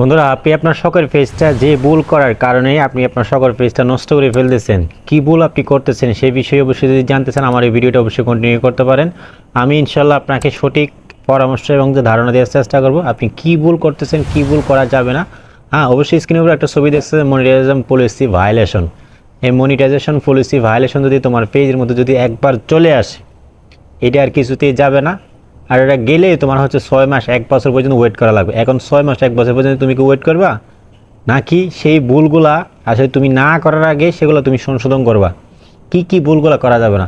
বন্ধুরা, আপনি আপনার শখের পেজটা যে ভুল করার কারণে আপনি আপনার শখের পেজটা নষ্ট করে ফেলতেছেন, কি ভুল আপনি করতেছেন সেই বিষয়ে অবশ্যই যদি জানতে চান, আমার এই ভিডিওটা অবশ্যই কন্টিনিউ করতে পারেন। আমি ইনশাল্লাহ আপনাকে সঠিক পরামর্শ এবং যে ধারণা দেওয়ার চেষ্টা করব, আপনি কি ভুল করতেছেন, কি ভুল করা যাবে না। হ্যাঁ অবশ্যই স্ক্রিনের উপর একটা ছবি দেখতেছেন মনিটাইজেশন পলিসি ভায়োলেশন এই মনিটাইজেশন পলিসি ভায়োলেশন যদি তোমার পেজের মধ্যে যদি একবার চলে আসে, এটা আর কিছুতেই যাবে না। আর এটা গেলে তোমার হচ্ছে ছয় মাস, এক বছর পর্যন্ত ওয়েট করা লাগবে। এখন ছয় মাস, এক বছর পর্যন্ত তুমি কি ওয়েট করবা? নাকি সেই ভুলগুলা আসলে তুমি না করার আগে সেগুলো তুমি সংশোধন করবা? কি কি ভুলগুলো করা যাবে না?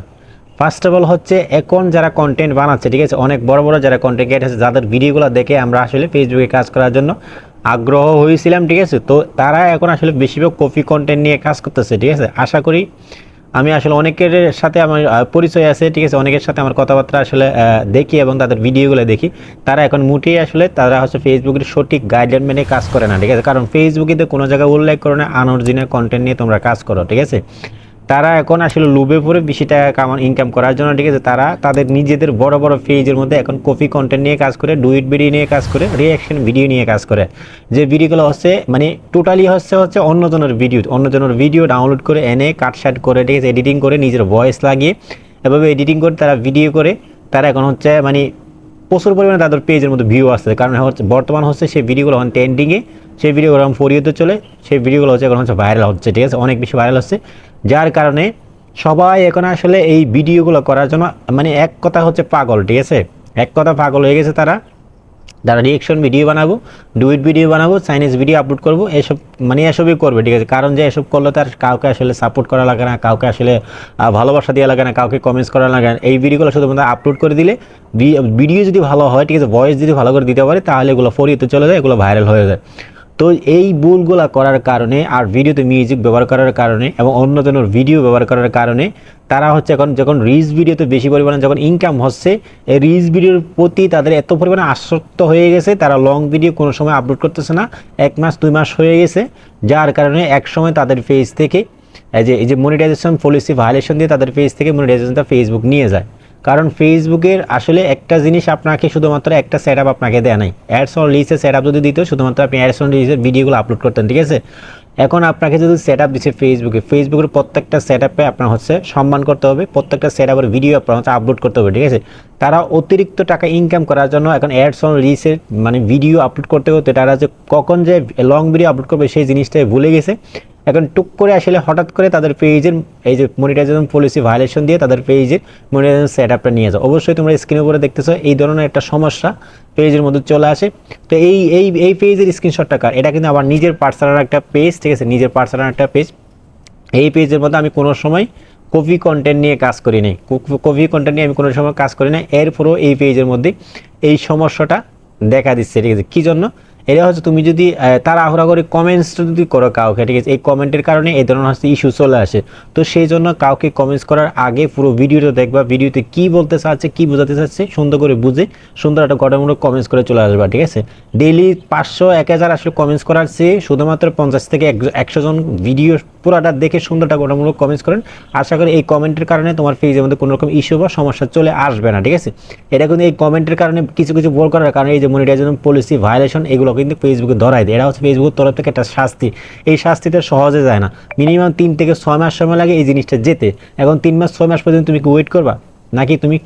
ফার্স্ট অফ অল হচ্ছে এখন যারা কন্টেন্ট বানাচ্ছে, ঠিক আছে? অনেক বড় বড় যারা কন্টেন্ট ক্রিয়েটার আছে, যাদের ভিডিওগুলো দেখে আমরা আসলে ফেসবুকে কাজ করার জন্য আগ্রহ হয়েছিলাম, ঠিক আছে? তো তারা এখন আসলে বেশিরভাগ কপি কন্টেন্ট নিয়ে কাজ করতেছে, ঠিক আছে? আশা করি আমি আসলে অনেকের সাথে আমার পরিচয় আছে, ঠিক আছে? অনেকের সাথে আমার কথাবার্তা আসলে দেখি এবং তাদের ভিডিওগুলো দেখি। তারা এখন মুঠেই আসলে, তারা হচ্ছে ফেসবুকের সঠিক গাইডলাইন মেনে কাজ করে না, ঠিক আছে? কারণ ফেসবুকে তো কোনো জায়গায় উল্লেখ করে না আনর্জিনের কন্টেন্ট নিয়ে তোমরা কাজ করো, ঠিক আছে? তারা এখন আসলে লুবে পড়ে বেশি টাকা কামান ইনকাম করার জন্য, ঠিক আছে? তারা তাদের নিজেদের বড় বড় পেজের মধ্যে এখন কপি কন্টেন্ট নিয়ে কাজ করে ডুইট ভিডিও নিয়ে কাজ করে রিয়াকশন ভিডিও নিয়ে কাজ করে। যে ভিডিওগুলো হচ্ছে মানে টোটালি হচ্ছে হচ্ছে অন্যজনের ভিডিও অন্যজনের ভিডিও ডাউনলোড করে, এনে কাটসাট করে, ঠিক আছে? এডিটিং করে, নিজের ভয়েস লাগিয়ে, এভাবে এডিটিং করে তারা ভিডিও করে, তারা এখন হচ্ছে মানে প্রচুর পরিমাণে তাদের পেজের মধ্যে ভিউ আসছে। কারণ হচ্ছে বর্তমান হচ্ছে সেই ভিডিওগুলো এখন ট্রেন্ডিংয়ে সেই ভিডিওগুলো এখন ফরিয়েতে চলে, সেই ভিডিওগুলো হচ্ছে এখন হচ্ছে ভাইরাল হচ্ছে, ঠিক আছে? অনেক বেশি ভাইরাল হচ্ছে। যার কারণে সবাই এখন আসলে এই ভিডিওগুলো করার জন্য মানে এক কথা হচ্ছে পাগল, ঠিক আছে? এক কথা পাগল হয়ে গেছে তারা। যারা রিয়েকশন ভিডিও বানাবো ডুইট ভিডিও বানাবো চাইনিজ ভিডিও আপলোড করব, এসব মানে এসবই করবে, ঠিক আছে? কারণ যে এসব করলে তার কাউকে আসলে সাপোর্ট করা লাগে না, কাউকে আসলে ভালোবাসা দেওয়া লাগে না, কাউকে কমেন্টস করা লাগে না। এই ভিডিওগুলো শুধুমাত্র আপলোড করে দিলে ভিডিও যদি ভালো হয়, ঠিক আছে? ভয়েস যদি ভালো করে দিতে পারে, তাহলে এগুলো ফরিতে চলে যায়, এগুলো ভাইরাল হয়ে যায়। তো এই ভুলগুলা করার কারণে আর ভিডিওতে মিউজিক ব্যবহার করার কারণে এবং অন্য জনের ভিডিও ব্যবহার করার কারণে তারা হচ্ছে এখন যখন রিলস ভিডিওতে বেশি পরিমাণে যখন ইনকাম হচ্ছে, এই রিলস ভিডিওর প্রতি তাদের এত পরিমাণে আসক্ত হয়ে গেছে, তারা লং ভিডিও কোনো সময় আপলোড করতেছে না, এক মাস, দুই মাস হয়ে গেছে। যার কারণে এক সময় তাদের পেজ থেকে এই যে এই যে মনিটাইজেশন পলিসি ভায়োলেশন দিয়ে তাদের পেজ থেকে মনিটাইজেশনটা ফেসবুক নিয়ে যায়। কারণ ফেসবুকের আসলে একটা জিনিস আপনাকে শুধুমাত্র একটা সেট আপ আপনাকে দেয় নাই। অ্যাডস অন লিস্টের সেট আপ যদি দিত, শুধুমাত্র আপনি অ্যাডস অন লিস্টের ভিডিওগুলো আপলোড করতেন, ঠিক আছে? এখন আপনাকে যদি সেট আপ দিচ্ছে ফেসবুকে ফেসবুকের প্রত্যেকটা সেট আপে আপনার হচ্ছে সম্মান করতে হবে, প্রত্যেকটা সেট আপের ভিডিও আপনার হচ্ছে আপলোড করতে হবে, ঠিক আছে? তারা অতিরিক্ত টাকা ইনকাম করার জন্য এখন অ্যাডস অন লিস্টের মানে ভিডিও আপলোড করতে করতে তারা যে কখন যে লং ভিডিও আপলোড করবে সেই জিনিসটাই ভুলে গেছে। এখন টুক করে আসলে হঠাৎ করে তাদের পেজের এই যে মনিটাইজেশন পলিসি ভায়োলেশন দিয়ে তাদের পেজের মনিটাইজেশন সেট আপটা নিয়ে যাও। অবশ্যই তোমরা স্ক্রিনের উপরে দেখতেছো, এই ধরনের একটা সমস্যা পেজের মধ্যে চলে আসে। তো এই এই এই পেজের স্ক্রিনশটটা কার? এটা কিন্তু আমার নিজের পার্সোনাল একটা পেজ ঠিক আছে? নিজের পার্সোনাল একটা পেজ এই পেজের মধ্যে আমি কোনো সময় কপি কন্টেন্ট নিয়ে কাজ করি নাই। কপি কন্টেন্ট নিয়ে আমি কোনো সময় কাজ করি না এরপরও এই পেজের মধ্যে এই সমস্যাটা দেখা দিচ্ছে, ঠিক আছে? কী জন্য? এটা হচ্ছে তুমি যদি আহ, তাড়াহুড়া করে কমেন্টসটা যদি করো কাউকে ঠিক আছে? এই কমেন্টের কারণে এই ধরনের হচ্ছে ইস্যু চলে আসে। তো সেই জন্য কাউকে কমেন্টস করার আগে পুরো ভিডিওটা দেখবা ভিডিওতে কি বলতে চাচ্ছে কি বোঝাতে চাচ্ছে সুন্দর করে বুঝে সুন্দর একটা গঠনমূলক কমেন্টস করে চলে আসবা ঠিক আছে? ডেইলি পাঁচশো এক হাজার আসলে কমেন্টস করার চেয়ে শুধুমাত্র পঞ্চাশ থেকে একশো জন ভিডিও পুরাটা দেখে সুন্দরটা গঠনমূলক কমেন্টস করেন। আশা করি এই কমেন্টের কারণে তোমার পেজের মধ্যে কোনো রকম ইস্যু বা সমস্যা চলে আসবে না ঠিক আছে? এটা কিন্তু এই কমেন্টের কারণে কিছু কিছু বল করার কারণে এই যে মনিটাইজেশন পলিসি ভায়োলেশন এগুলো কিন্তু ফেসবুকে ধরাই দেয়। এটা হচ্ছে ফেসবুকের তরফ থেকে একটা শাস্তি। এই শাস্তিটা সহজে যায় না। মিনিমাম তিন থেকে ছয় মাস সময় লাগে এই জিনিসটা যেতে। এখন তিন মাস, ছয় মাস পর্যন্ত তুমি কি ওয়েট করবা? নাকি তুমি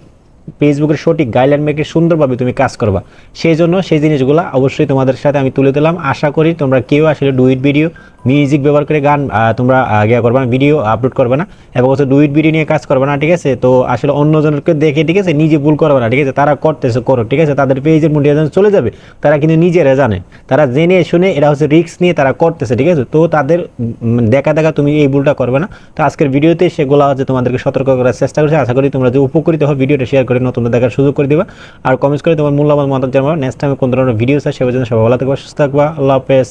ফেসবুকের সঠিক গাইডলাইন মেকে সুন্দরভাবে তুমি কাজ করবা? সেই জন্য সেই জিনিসগুলো অবশ্যই তোমাদের সাথে আমি তুলে দিলাম। আশা করি তোমরা কেউ আসলে ডুইট ভিডিও মিউজিক ব্যবহার করে গান তোমরা ইয়ে করবে না ভিডিও আপলোড করবে না, এবং হচ্ছে ডুইট ভিডিও নিয়ে কাজ করবে না, ঠিক আছে? তো আসলে অন্যজনকে দেখে, ঠিক আছে? নিজে ভুল করবে না, ঠিক আছে? তারা করতেছে, করো, ঠিক আছে? তাদের পেজের যখন চলে যাবে, তারা কিন্তু নিজেরা জানে। তারা জেনে, শুনে এটা হচ্ছে রিস্ক নিয়ে তারা করতেছে, ঠিক আছে? তো তাদের দেখা দেখা তুমি এই ভুলটা করবে না। তো আজকের ভিডিওতে সেগুলো হচ্ছে তোমাদেরকে সতর্ক করার চেষ্টা করছি। আশা করি তোমরা যে উপকৃত হয় ভিডিওটা শেয়ার করে নতুন দেখার সুযোগ করে দিবা। আর কমেন্টস করে তোমার মূল্যবান মতামত জানাব নেক্সট টাইমে কোন ধরনের ভিডিও আছে সে পর্যন্ত সবাই ভালো থাকবা, সুস্থ থাকবা। আল্লাহ হাফেজ।